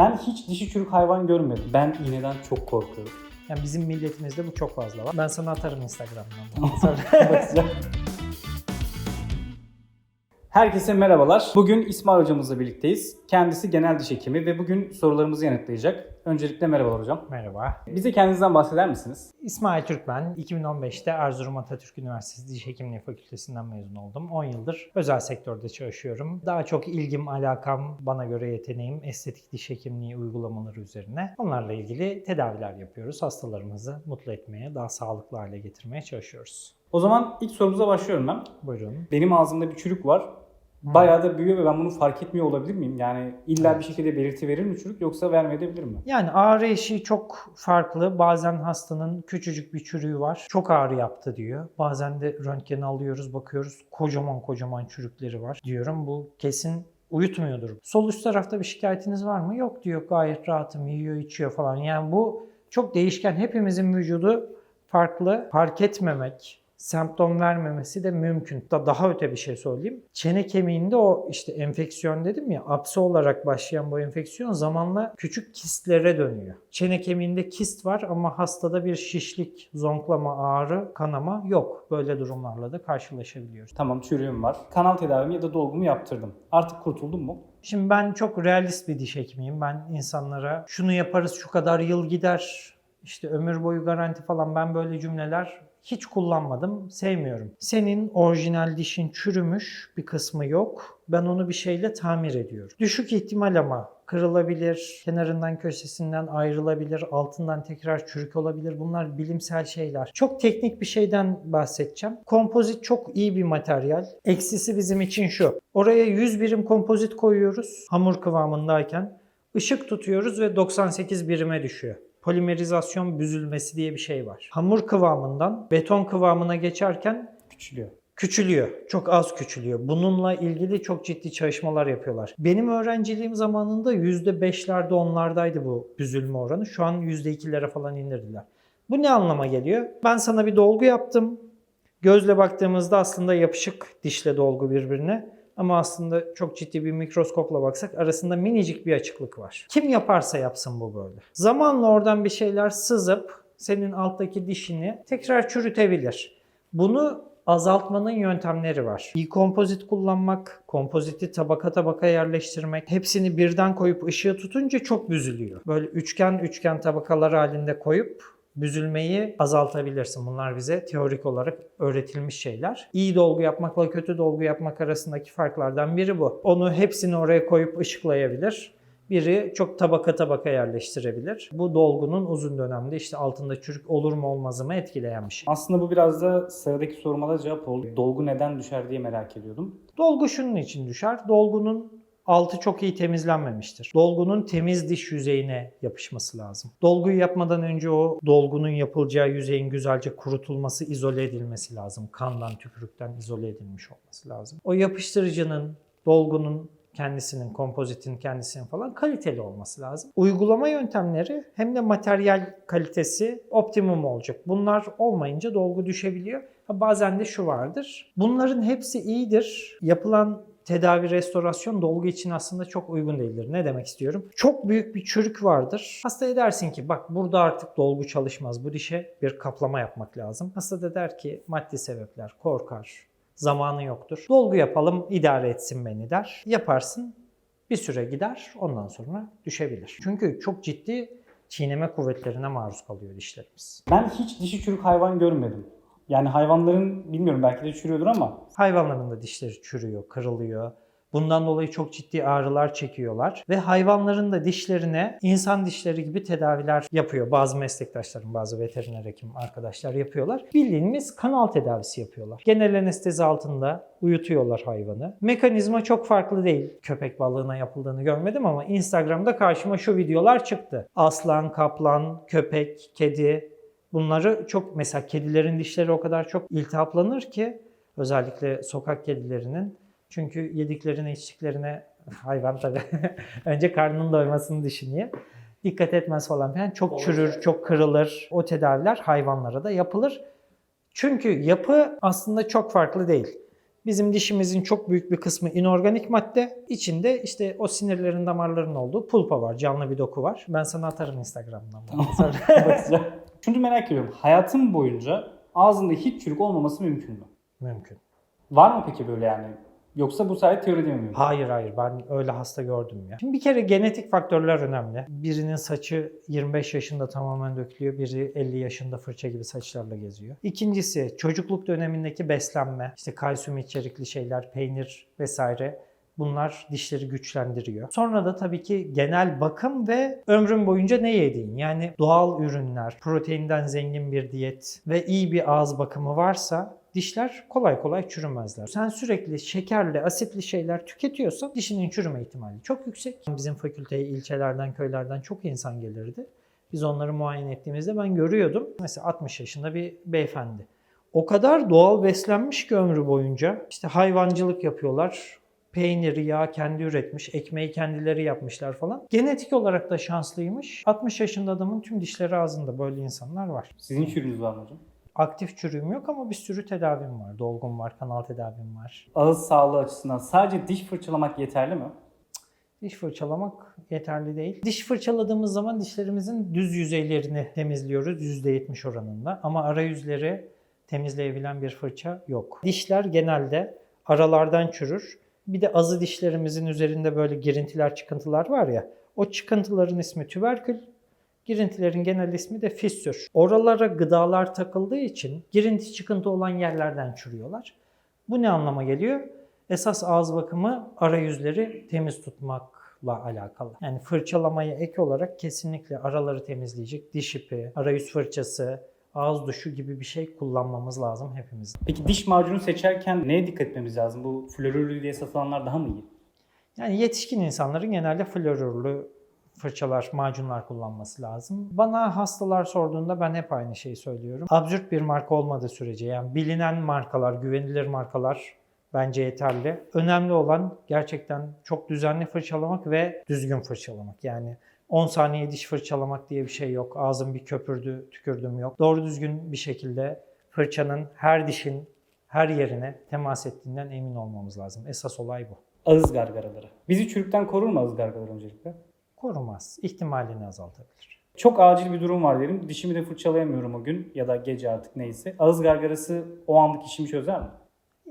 Ben hiç dişi çürük hayvan görmedim. Ben iğneden çok korkuyorum. Yani bizim milletimizde bu çok fazla var. Ben sana atarım Instagram'dan. Bakacağım. Herkese merhabalar. Bugün İsmail hocamızla birlikteyiz. Kendisi genel diş hekimi ve bugün sorularımızı yanıtlayacak. Öncelikle merhabalar hocam. Merhaba. Bize kendinizden bahseder misiniz? İsmail Türk ben. 2015'te Erzurum Atatürk Üniversitesi Diş Hekimliği Fakültesinden mezun oldum. 10 yıldır özel sektörde çalışıyorum. Daha çok ilgim, alakam, bana göre yeteneğim estetik diş hekimliği uygulamaları üzerine. Onlarla ilgili tedaviler yapıyoruz. Hastalarımızı mutlu etmeye, daha sağlıklı hale getirmeye çalışıyoruz. O zaman ilk sorumuza başlıyorum ben. Buyurun. Benim ağzımda bir çürük var. Bayağı da büyüyor ve ben bunu fark etmiyor olabilir miyim? Yani illa bir şekilde belirti verir mi çürük yoksa vermeyebilir mi? Yani ağrı eşiği çok farklı. Bazen hastanın küçücük bir çürüğü var. Çok ağrı yaptı diyor. Bazen de röntgen alıyoruz, bakıyoruz. Kocaman kocaman çürükleri var diyorum. Bu kesin uyutmuyordur. Sol üst tarafta bir şikayetiniz var mı? Yok diyor. Gayet rahatım, yiyor, içiyor falan. Yani bu çok değişken. Hepimizin vücudu farklı. Fark etmemek, semptom vermemesi de mümkün. Da daha öte bir şey söyleyeyim. Çene kemiğinde o işte enfeksiyon dedim ya, apse olarak başlayan bu enfeksiyon zamanla küçük kistlere dönüyor. Çene kemiğinde kist var ama hastada bir şişlik, zonklama, ağrı, kanama yok. Böyle durumlarla da karşılaşabiliyoruz. Tamam çürüğüm var. Kanal tedavimi ya da dolgumu yaptırdım. Artık kurtuldum mu? Şimdi ben çok realist bir diş hekimiyim. Ben insanlara şunu yaparız şu kadar yıl gider, işte ömür boyu garanti falan ben böyle cümleler hiç kullanmadım, sevmiyorum. Senin orijinal dişin çürümüş, bir kısmı yok. Ben onu bir şeyle tamir ediyorum. Düşük ihtimal ama kırılabilir, kenarından köşesinden ayrılabilir, altından tekrar çürük olabilir. Bunlar bilimsel şeyler. Çok teknik bir şeyden bahsedeceğim. Kompozit çok iyi bir materyal. Eksisi bizim için şu. Oraya 100 birim kompozit koyuyoruz hamur kıvamındayken. Işık tutuyoruz ve 98 birime düşüyor polimerizasyon büzülmesi diye bir şey var. Hamur kıvamından beton kıvamına geçerken Küçülüyor. küçülüyor. Çok az küçülüyor. Bununla ilgili çok ciddi çalışmalar yapıyorlar. Benim öğrenciliğim zamanında %5'lerde onlardaydı bu büzülme oranı. Şu an %2'lere falan indirdiler. Bu ne anlama geliyor? Ben sana bir dolgu yaptım. Gözle baktığımızda aslında yapışık dişle dolgu birbirine. Ama aslında çok ciddi bir mikroskopla baksak arasında minicik bir açıklık var. Kim yaparsa yapsın bu böyle. Zamanla oradan bir şeyler sızıp senin alttaki dişini tekrar çürütebilir. Bunu azaltmanın yöntemleri var. Bir kompozit kullanmak, kompoziti tabaka tabaka yerleştirmek, hepsini birden koyup ışığı tutunca çok büzülüyor. Böyle üçgen üçgen tabakalar halinde koyup büzülmeyi azaltabilirsin. Bunlar bize teorik olarak öğretilmiş şeyler. İyi dolgu yapmakla kötü dolgu yapmak arasındaki farklardan biri bu. Onu hepsini oraya koyup ışıklayabilir. Biri çok tabaka tabaka yerleştirebilir. Bu dolgunun uzun dönemde işte altında çürük olur mu olmaz mı etkileyen bir şey. Aslında bu biraz da sıradaki soruma da cevap oldu. Dolgu neden düşer diye merak ediyordum. Dolgu şunun için düşer. Dolgunun altı çok iyi temizlenmemiştir. Dolgunun temiz diş yüzeyine yapışması lazım. Dolguyu yapmadan önce o dolgunun yapılacağı yüzeyin güzelce kurutulması, izole edilmesi lazım. Kandan, tükürükten izole edilmiş olması lazım. O yapıştırıcının, dolgunun kendisinin, kompozitin kendisinin falan kaliteli olması lazım. Uygulama yöntemleri hem de materyal kalitesi optimum olacak. Bunlar olmayınca dolgu düşebiliyor. Bazen de şu vardır. Bunların hepsi iyidir. Yapılan tedavi, restorasyon dolgu için aslında çok uygun değildir. Ne demek istiyorum? Çok büyük bir çürük vardır. Hastaya dersin ki bak burada artık dolgu çalışmaz. Bu dişe bir kaplama yapmak lazım. Hasta da der ki maddi sebepler, korkar, zamanı yoktur. Dolgu yapalım, idare etsin beni der. Yaparsın, bir süre gider, ondan sonra düşebilir. Çünkü çok ciddi çiğneme kuvvetlerine maruz kalıyor dişlerimiz. Ben hiç dişi çürük hayvan görmedim. Yani hayvanların bilmiyorum belki de çürüyordur ama Hayvanların da dişleri çürüyor, kırılıyor. Bundan dolayı çok ciddi ağrılar çekiyorlar ve hayvanların da dişlerine insan dişleri gibi tedaviler yapıyor. Bazı meslektaşlarım, bazı veteriner hekim arkadaşlar yapıyorlar. Bildiğimiz kanal tedavisi yapıyorlar. Genel anestezi altında uyutuyorlar hayvanı. Mekanizma çok farklı değil. Köpek balığına yapıldığını görmedim ama Instagram'da karşıma şu videolar çıktı. Aslan, kaplan, köpek, kedi bunları çok mesela kedilerin dişleri o kadar çok iltihaplanır ki özellikle sokak kedilerinin çünkü yediklerine içtiklerine hayvan tabii önce karnının doymasını düşünüyor. Dikkat etmez falan filan. Çok çürür, çok kırılır. O tedaviler hayvanlara da yapılır. Çünkü yapı aslında çok farklı değil. Bizim dişimizin çok büyük bir kısmı inorganik madde. İçinde işte o sinirlerin damarların olduğu pulpa var. Canlı bir doku var. Ben sana atarım Instagram'dan. bunu. Şunu merak ediyorum. Hayatım boyunca ağzında hiç çürük olmaması mümkün mü? Mümkün. Var mı peki böyle yani? Yoksa bu sadece teoride mi? Hayır hayır ben öyle hasta gördüm ya. Şimdi bir kere genetik faktörler önemli. Birinin saçı 25 yaşında tamamen dökülüyor, biri 50 yaşında fırça gibi saçlarla geziyor. İkincisi çocukluk dönemindeki beslenme, işte kalsiyum içerikli şeyler, peynir vesaire Bunlar dişleri güçlendiriyor. Sonra da tabii ki genel bakım ve ömrün boyunca ne yediğin. Yani doğal ürünler, proteinden zengin bir diyet ve iyi bir ağız bakımı varsa dişler kolay kolay çürümezler. Sen sürekli şekerli, asitli şeyler tüketiyorsan dişinin çürüme ihtimali çok yüksek. Bizim fakülteye ilçelerden, köylerden çok insan gelirdi. Biz onları muayene ettiğimizde ben görüyordum. Mesela 60 yaşında bir beyefendi. O kadar doğal beslenmiş ki ömrü boyunca. İşte hayvancılık yapıyorlar. Peyniri, yağ kendi üretmiş, ekmeği kendileri yapmışlar falan. Genetik olarak da şanslıymış. 60 yaşında adamın tüm dişleri ağzında böyle insanlar var. Sizin çürüğünüz var mı hocam? Aktif çürüğüm yok ama bir sürü tedavim var. Dolgum var, kanal tedavim var. Ağız sağlığı açısından sadece diş fırçalamak yeterli mi? Diş fırçalamak yeterli değil. Diş fırçaladığımız zaman dişlerimizin düz yüzeylerini temizliyoruz %70 oranında. Ama arayüzleri temizleyebilen bir fırça yok. Dişler genelde aralardan çürür. Bir de azı dişlerimizin üzerinde böyle girintiler, çıkıntılar var ya. O çıkıntıların ismi tüberkül. Girintilerin genel ismi de fissür. Oralara gıdalar takıldığı için girinti çıkıntı olan yerlerden çürüyorlar. Bu ne anlama geliyor? Esas ağız bakımı arayüzleri temiz tutmakla alakalı. Yani fırçalamaya ek olarak kesinlikle araları temizleyecek diş ipi, arayüz fırçası, ağız duşu gibi bir şey kullanmamız lazım hepimiz. Peki diş macunu seçerken neye dikkat etmemiz lazım? Bu florürlü diye satılanlar daha mı iyi? Yani yetişkin insanların genelde florürlü fırçalar, macunlar kullanması lazım. Bana hastalar sorduğunda ben hep aynı şeyi söylüyorum. Absürt bir marka olmadığı sürece yani bilinen markalar, güvenilir markalar bence yeterli. Önemli olan gerçekten çok düzenli fırçalamak ve düzgün fırçalamak. Yani 10 saniye diş fırçalamak diye bir şey yok. Ağzım bir köpürdü, tükürdüm yok. Doğru düzgün bir şekilde fırçanın her dişin her yerine temas ettiğinden emin olmamız lazım. Esas olay bu. Ağız gargaraları. Bizi çürükten korur mu ağız gargaraları öncelikle? korumaz. İhtimalini azaltabilir. Çok acil bir durum var diyelim. Dişimi de fırçalayamıyorum o gün ya da gece artık neyse. Ağız gargarası o anlık işimi çözer mi?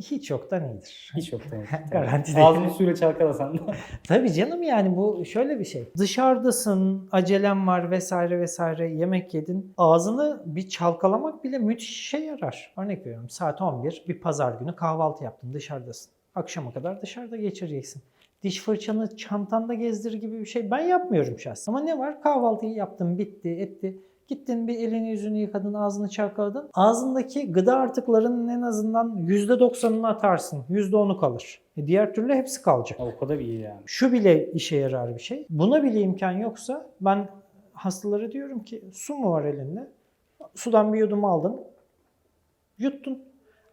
Hiç yoktan iyidir. Hiç yok tabii. Garanti değil. Ağzını suyla çalkalasan da. Tabii canım yani bu şöyle bir şey. Dışarıdasın, acelem var vesaire vesaire yemek yedin. Ağzını bir çalkalamak bile müthiş işe yarar. Örnek veriyorum saat 11 bir pazar günü kahvaltı yaptın dışarıdasın. Akşama kadar dışarıda geçireceksin. Diş fırçanı çantanda gezdir gibi bir şey ben yapmıyorum şahsen. Ama ne var? Kahvaltıyı yaptın, bitti, etti. Gittin bir elini yüzünü yıkadın, ağzını çalkaladın. Ağzındaki gıda artıklarının en azından %90'ını atarsın. %10'u kalır. E diğer türlü hepsi kalacak. o kadar iyi yani. Şu bile işe yarar bir şey. Buna bile imkan yoksa ben hastalara diyorum ki su mu var elinde? Sudan bir yudum aldın. Yuttun.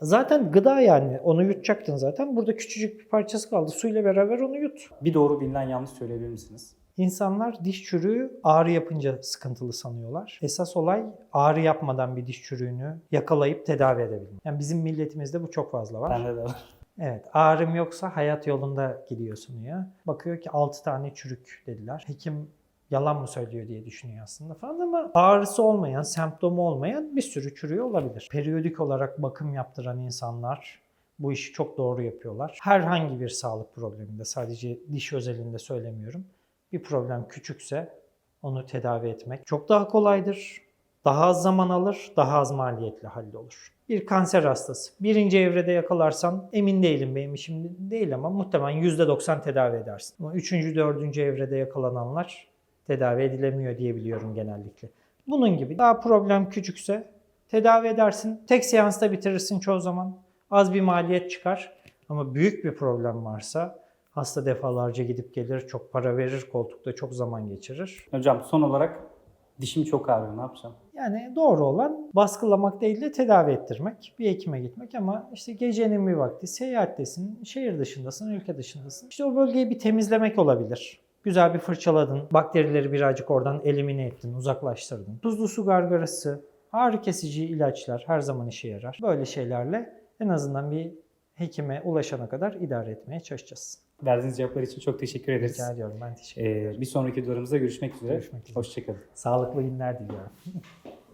Zaten gıda yani. Onu yutacaktın zaten. Burada küçücük bir parçası kaldı. Suyla beraber onu yut. Bir doğru bilinen yanlış söyleyebilir misiniz? İnsanlar diş çürüğü ağrı yapınca sıkıntılı sanıyorlar. Esas olay ağrı yapmadan bir diş çürüğünü yakalayıp tedavi edebilmek. Yani bizim milletimizde bu çok fazla var. Bende de var. Evet ağrım yoksa hayat yolunda gidiyorsun ya. Bakıyor ki 6 tane çürük dediler. Hekim yalan mı söylüyor diye düşünüyor aslında falan ama ağrısı olmayan, semptomu olmayan bir sürü çürüğü olabilir. Periyodik olarak bakım yaptıran insanlar bu işi çok doğru yapıyorlar. Herhangi bir sağlık probleminde sadece diş özelinde söylemiyorum. Bir problem küçükse onu tedavi etmek çok daha kolaydır. Daha az zaman alır, daha az maliyetli hallolur. Bir kanser hastası. Birinci evrede yakalarsan emin değilim benim işim değil ama muhtemelen %90 tedavi edersin. Ama üçüncü, dördüncü evrede yakalananlar tedavi edilemiyor diye biliyorum genellikle. Bunun gibi daha problem küçükse tedavi edersin. Tek seansta bitirirsin çoğu zaman. Az bir maliyet çıkar. Ama büyük bir problem varsa hasta defalarca gidip gelir, çok para verir, koltukta çok zaman geçirir. Hocam son olarak dişim çok ağrıyor. Ne yapacağım? Yani doğru olan baskılamak değil de tedavi ettirmek. Bir hekime gitmek ama işte gecenin bir vakti seyahattesin, şehir dışındasın, ülke dışındasın. İşte o bölgeyi bir temizlemek olabilir. Güzel bir fırçaladın, bakterileri birazcık oradan elimine ettin, uzaklaştırdın. Tuzlu su gargarası, ağrı kesici ilaçlar her zaman işe yarar. Böyle şeylerle en azından bir hekime ulaşana kadar idare etmeye çalışacağız. Verdiğiniz cevaplar için çok teşekkür ederiz. Rica ediyorum. Ben teşekkür ederim. Ee, bir sonraki videolarımızda görüşmek üzere. Görüşmek üzere. Hoşçakalın. Sağlıklı günler diliyorum.